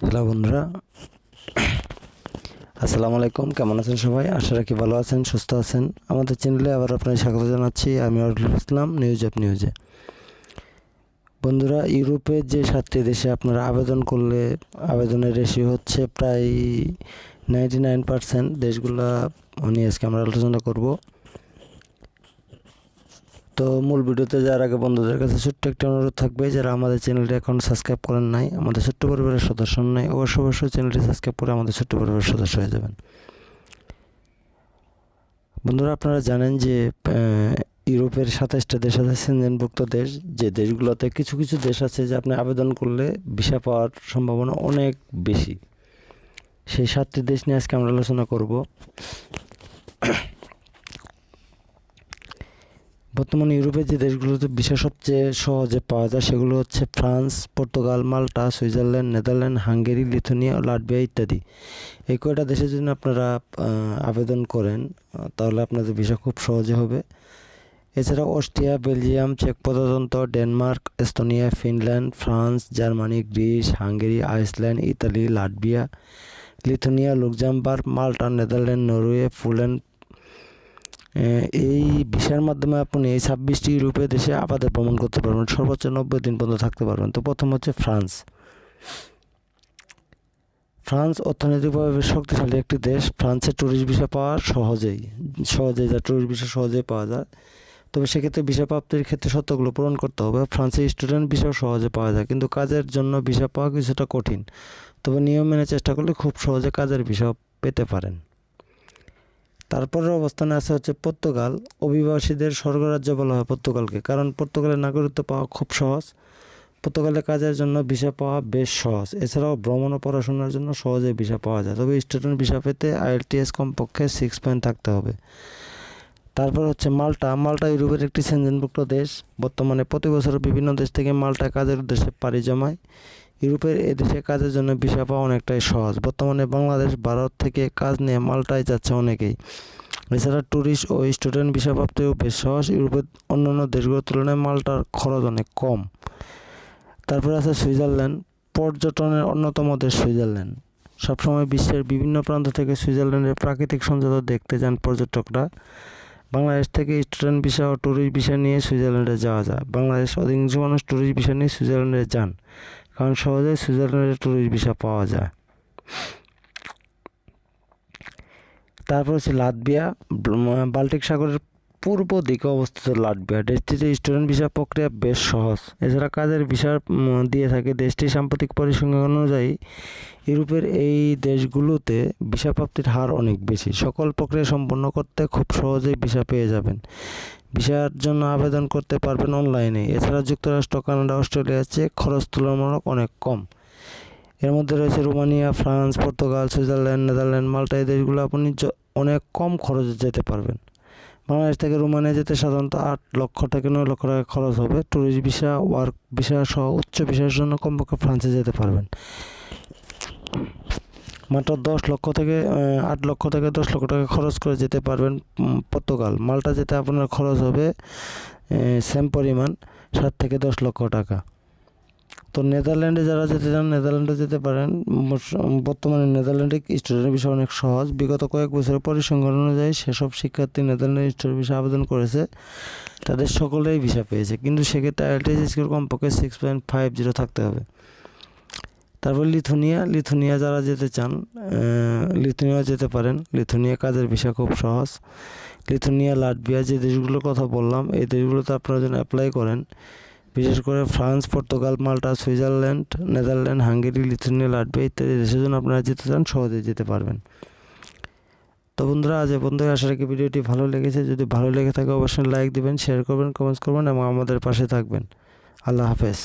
Hello বন্ধুরা। আসসালামু আলাইকুম, কেমন আছেন সবাই? আশা রাখি ভালো আছেন, সুস্থ আছেন। আমাদের চ্যানেলে আবার আপনাদের স্বাগত জানাচ্ছি। আমি অরুল ইসলাম নিউজ অফ নিউজে বন্ধুরা ইউরোপের যে সাতটি দেশে আপনারা আবেদন করলে আবেদনের রেশিও হচ্ছে প্রায় নাইনটি নাইন পার্সেন্ট দেশগুলা নিয়ে আজকে আমরা আলোচনা করব। তো মূল ভিডিওতে যাওয়ার আগে বন্ধুদের কাছে ছোট্ট একটা অনুরোধ থাকবে, যারা আমাদের চ্যানেলটি এখন সাবস্ক্রাইব করেন নাই, আমাদের ছোট্ট পরিবারের সদস্য নাই, অবশ্যই অবশ্যই চ্যানেলটি সাবস্ক্রাইব করে আমাদের ছোট্ট পরিবারের সদস্য হয়ে যাবেন। বন্ধুরা, আপনারা জানেন যে ইউরোপের সাতাশটা দেশ আছে সেনজেনভুক্ত দেশ। যে দেশগুলোতে কিছু কিছু দেশ আছে যে আপনি আবেদন করলে ভিসা পাওয়ার সম্ভাবনা অনেক বেশি। সেই সাতটি দেশ নিয়ে আজকে আমরা আলোচনা করব। বর্তমানে ইউরোপের যে দেশগুলোতে ভিসা সবচেয়ে সহজে পাওয়া যায় সেগুলো হচ্ছে France, Portugal, Malta, Switzerland, Netherland, Hungary, Lithuania, Latvia ইত্যাদি। এই কয়টা দেশের জন্য আপনারা আবেদন করেন তাহলে আপনাদের ভিসা খুব সহজে হবে। এছাড়া অস্ট্রিয়া, বেলজিয়াম, চেক প্রজাতন্ত্র, Denmark, Estonia, Finland, France, Germany, Greece, Hungary, Iceland, Italy, Latvia, Lithuania, Luxembourg, Malta, Netherland, Norway, Poland এই ভিসার মাধ্যমে আপনি এই ছাব্বিশটি ইউরোপীয় দেশে আপাতত ভ্রমণ করতে পারবেন। সর্বোচ্চ নব্বই দিন পর্যন্ত থাকতে পারবেন। তো প্রথম হচ্ছে ফ্রান্স। ফ্রান্স অর্থনৈতিকভাবে শক্তিশালী একটি দেশ। ফ্রান্সে ট্যুরিস্ট ভিসা পাওয়া সহজেই সহজেই যায় ট্যুরিস্ট ভিসা সহজেই পাওয়া যায়। তবে সেক্ষেত্রে ভিসা প্রাপ্তির ক্ষেত্রে শর্তগুলো পূরণ করতে হবে। ফ্রান্সে স্টুডেন্ট ভিসাও সহজে পাওয়া যায়, কিন্তু কাজের জন্য ভিসা পাওয়া কিছুটা কঠিন। তবে নিয়ম মেনে চেষ্টা করলে খুব সহজে কাজের ভিসা পেতে পারেন। তারপরের অবস্থানে আছে হচ্ছে পর্তুগাল। অভিবাসীদের স্বর্গরাজ্য বলা হয় পর্তুগালকে, কারণ পর্তুগালের নাগরিকত্ব পাওয়া খুব সহজ। পর্তুগালে কাজের জন্য ভিসা পাওয়া বেশ সহজ। এছাড়াও ভ্রমণ ও পড়াশোনার জন্য সহজে ভিসা পাওয়া যায়। তবে স্টুডেন্ট ভিসা পেতে আইএলটিএস কমপক্ষে সিক্স পয়েন্ট থাকতে হবে। তারপর হচ্ছে মাল্টা। মাল্টা ইউরোপের একটি সেনজেনভুক্ত দেশ। বর্তমানে প্রতি বছর বিভিন্ন দেশ থেকে মাল্টা কাজের উদ্দেশ্যে পাড়ি জমায়। ইউরোপের এ দেশে কাজের জন্য ভিসা পাওয়া অনেকটাই সহজ। বর্তমানে বাংলাদেশ, ভারত থেকে কাজ নিয়ে মাল্টায় যাচ্ছে অনেকেই। এছাড়া ট্যুরিস্ট ও স্টুডেন্ট ভিসা প্রাপ্তিও বেশ সহজ। ইউরোপের অন্যান্য দেশগুলোর তুলনায় মাল্টার খরচ অনেক কম। তারপরে আছে সুইজারল্যান্ড। পর্যটনের অন্যতম দেশ সুইজারল্যান্ড। সবসময় বিশ্বের বিভিন্ন প্রান্ত থেকে সুইজারল্যান্ডের প্রাকৃতিক সৌন্দর্য দেখতে যান পর্যটকরা। বাংলাদেশ থেকে স্টুডেন্ট ভিসা ও ট্যুরিস্ট ভিসা নিয়ে সুইজারল্যান্ডে যাওয়া যায়। বাংলাদেশ অধিকাংশ মানুষ ট্যুরিস্ট ভিসা নিয়ে সুইজারল্যান্ডে যান। কারণ সহজেই সুইজারল্যান্ডে ট্যুরিস্ট ভিসা পাওয়া যায়। তারপর হচ্ছে লাতভিয়া ব্ল- বাল্টিক সাগরের পূর্ব দিকে অবস্থিত লাটভিয়া দেশটিতে স্টুডেন্ট ভিসা প্রক্রিয়া বেশ সহজ। এছাড়া কাজের ভিসা দিয়ে থাকে। দেশটি সাম্প্রতিক পরিসংখ্যান অনুযায়ী ইউরোপের এই দেশগুলোতে ভিসা প্রাপ্তির হার অনেক বেশি। সকল প্রক্রিয়া সম্পন্ন করতে খুব সহজেই ভিসা পেয়ে যাবেন। ভিসার জন্য আবেদন করতে পারবেন অনলাইনে। এছাড়া যুক্তরাষ্ট্র, কানাডা অস্ট্রেলিয়ার চেয়ে খরচ তুলনামূলক অনেক কম। এর মধ্যে রয়েছে Romania, France, Portugal, Switzerland, Netherland, Malta, এই দেশগুলো আপনি অনেক কম খরচে যেতে পারবেন। বাংলাদেশ থেকে রোমানিয়া যেতে সাধারণত আট লক্ষ থেকে নয় লক্ষ টাকা খরচ হবে। ট্যুরিস্ট ভিসা, ওয়ার্ক ভিসা সহ উচ্চ ভিসার জন্য কমপক্ষে ফ্রান্সে যেতে পারবেন। মাত্র দশ লক্ষ থেকে আট লক্ষ থেকে দশ লক্ষ টাকা খরচ করে যেতে পারবেন পর্তুগাল। মাল্টা যেতে আপনার খরচ হবে সেম পরিমাণ সাত থেকে দশ লক্ষ টাকা। তো নেদারল্যান্ডে যারা যেতে চান, নেদারল্যান্ডে যেতে পারেন। বর্তমানে নেদারল্যান্ডে স্টুডেন্ট বিষয় অনেক সহজ। বিগত কয়েক বছরের পরিসংখ্যান অনুযায়ী সেসব শিক্ষার্থী নেদারল্যান্ডে স্টুডেন্ট ভিসা আবেদন করেছে। তাদের সকলেই ভিসা পেয়েছে। কিন্তু সেক্ষেত্রে আইএলটিএস স্কোর কমপক্ষে সিক্স পয়েন্ট ফাইভ জিরো থাকতে হবে। তারপর লিথুনিয়া লিথুনিয়া যারা যেতে চান লিথুনিয়া যেতে পারেন। লিথুনিয়া কাজের ভিসা খুব সহজ। লিথুনিয়া, লাটভিয়া যে দেশগুলোর কথা বললাম, এই দেশগুলোতে আপনারা যেন অ্যাপ্লাই করেন, বিশেষ করে France, Portugal, Malta, Switzerland, Netherland, Hungary, Lithuania, Latvia ইত্যাদি দেশের জন্য আপনারা যেতে চান, সহজেই যেতে পারবেন। তো বন্ধুরা, আজ পর্যন্তই। আশা রাখি ভিডিওটি ভালো লেগেছে। যদি ভালো লেগে থাকে, অবশ্যই লাইক দিবেন শেয়ার করবেন কমেন্টস করবেন এবং আমাদের পাশে থাকবেন। আল্লাহ হাফেজ।